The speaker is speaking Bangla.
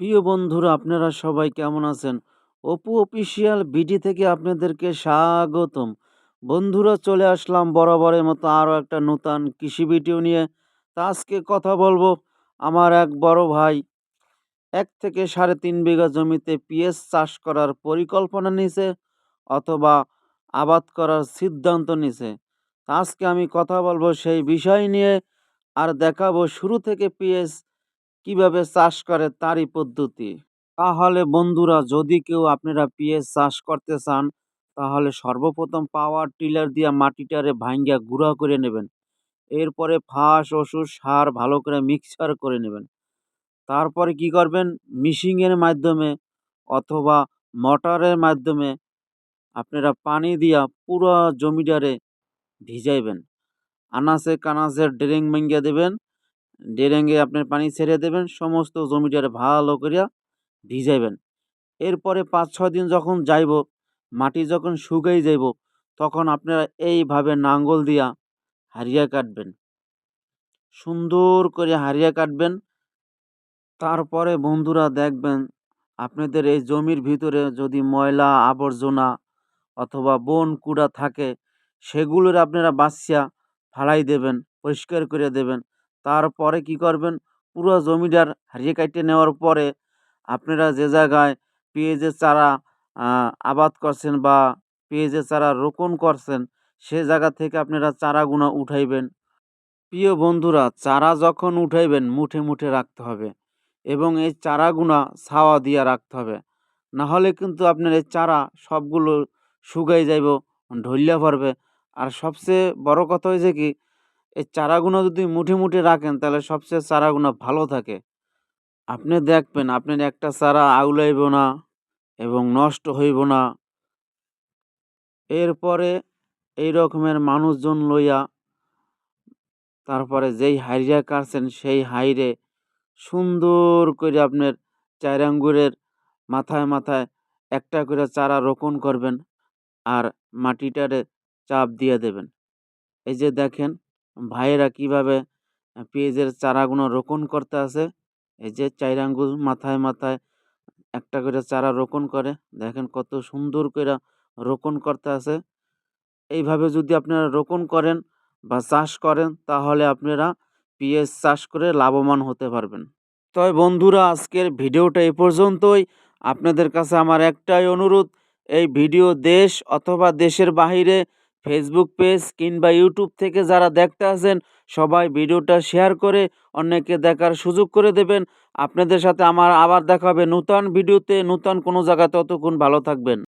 প্রিয় বন্ধুরা, আপনারা সবাই কেমন আছেন? অপু অফিসিয়াল বিডি থেকে আপনাদেরকে স্বাগতম। বন্ধুরা, চলে আসলাম বরাবরের মতো আরও একটা নতুন কৃষি ভিডিও নিয়ে। তা আজকে কথা বলব আমার এক বড় ভাই। এক থেকে সাড়ে তিন বিঘা জমিতে পিএস চাষ করার পরিকল্পনা নিছে অথবা আবাদ করার সিদ্ধান্ত নিছে। আজকে আমি কথা বলব সেই বিষয় নিয়ে আর দেখাবো শুরু থেকে পিএস কীভাবে চাষ করে তারই পদ্ধতি? তাহলে বন্ধুরা, যদি কেউ আপনারা পিএস চাষ করতে চান, তাহলে সর্বপ্রথম পাওয়ার টিলার দিয়ে মাটিটারে ভাঙ্গা গুঁড়া করে নেবেন। এরপরে ফাঁস, ওষুধ, সার ভালো করে মিক্সচার করে নেবেন। তারপরে কি করবেন? মিশিংয়ের মাধ্যমে অথবা মোটরের মাধ্যমে আপনারা পানি দিয়া পুরো জমিটারে ভিজাইবেন। আনাসে কানাসে ড্রেং ভেঙ্গে দেবেন। ডেরেঙ্গে আপনার পানি ছেড়ে দেবেন, সমস্ত জমিটারে ভালো করিয়া ভিজাইবেন। এরপরে পাঁচ ছয় দিন যখন যাইব, মাটি যখন শুকাই যাইব, তখন আপনারা এইভাবে নাঙ্গল দিয়া হারিয়া কাটবেন। সুন্দর করে হারিয়া কাটবেন। তারপরে বন্ধুরা দেখবেন, আপনাদের এই জমির ভিতরে যদি ময়লা আবর্জনা অথবা বন কুড়া থাকে, সেগুলোর আপনারা বাঁচিয়া ফালাই দেবেন, পরিষ্কার করে দেবেন। তারপরে কি করবেন? পুরো জমিটার হারিয়ে কাটিয়ে নেওয়ার পরে আপনারা যে জায়গায় পেঁয়াজের চারা আবাদ করছেন বা পেঁয়াজের চারা রোপণ করছেন, সে জায়গা থেকে আপনারা চারাগুলো উঠাইবেন। প্রিয় বন্ধুরা, চারা যখন উঠাইবেন, মুঠে মুঠে রাখতে হবে এবং এই চারাগুনা ছাওয়া দিয়ে রাখতে হবে। না হলে কিন্তু আপনার এই চারা সবগুলো শুকাই যাইব ঢলিয়া পড়বে। আর সবচেয়ে বড় কথা হয়েছে কি এই চারাগুলো যদি মুঠে মুঠে রাখেন, তাহলে সবচেয়ে চারাগুলো ভালো থাকে। আপনি দেখবেন, আপনার একটা চারা আউলাইব না এবং নষ্ট হইব না। এরপরে এই রকমের মানুষজন লইয়া তারপরে যেই হাইরিয়া কাটছেন, সেই হাইরে সুন্দর করে আপনার চার আঙ্গুরের মাথায় মাথায় একটা করে চারা রোপণ করবেন আর মাটিটারে চাপ দিয়ে দেবেন। এই যে দেখেন ভাইয়েরা কীভাবে পেঁয়াজের চারাগুলো রোপণ করতে আসে? এই যে চার আঙ্গুল মাথায় মাথায় একটা করে চারা রোপণ করে, দেখেন কত সুন্দর করে রোপণ করতে আসে। এইভাবে যদি আপনারা রোপণ করেন বা চাষ করেন, তাহলে আপনারা পিএস চাষ করে লাভবান হতে পারবেন। তবে বন্ধুরা, আজকের ভিডিওটা এ পর্যন্তই। আপনাদের কাছে আমার একটাই অনুরোধ, এই ভিডিও দেশ অথবা দেশের বাহিরে ফেসবুক পেজ কিংবা ইউটিউব থেকে যারা দেখতে আছেন সবাই ভিডিওটা শেয়ার করে অনেকে দেখার সুযোগ করে দেবেন। আপনাদের সাথে আমার আবার দেখা হবে নূতন ভিডিওতে নূতন কোনো জায়গায় ততক্ষণ ভালো থাকবেন।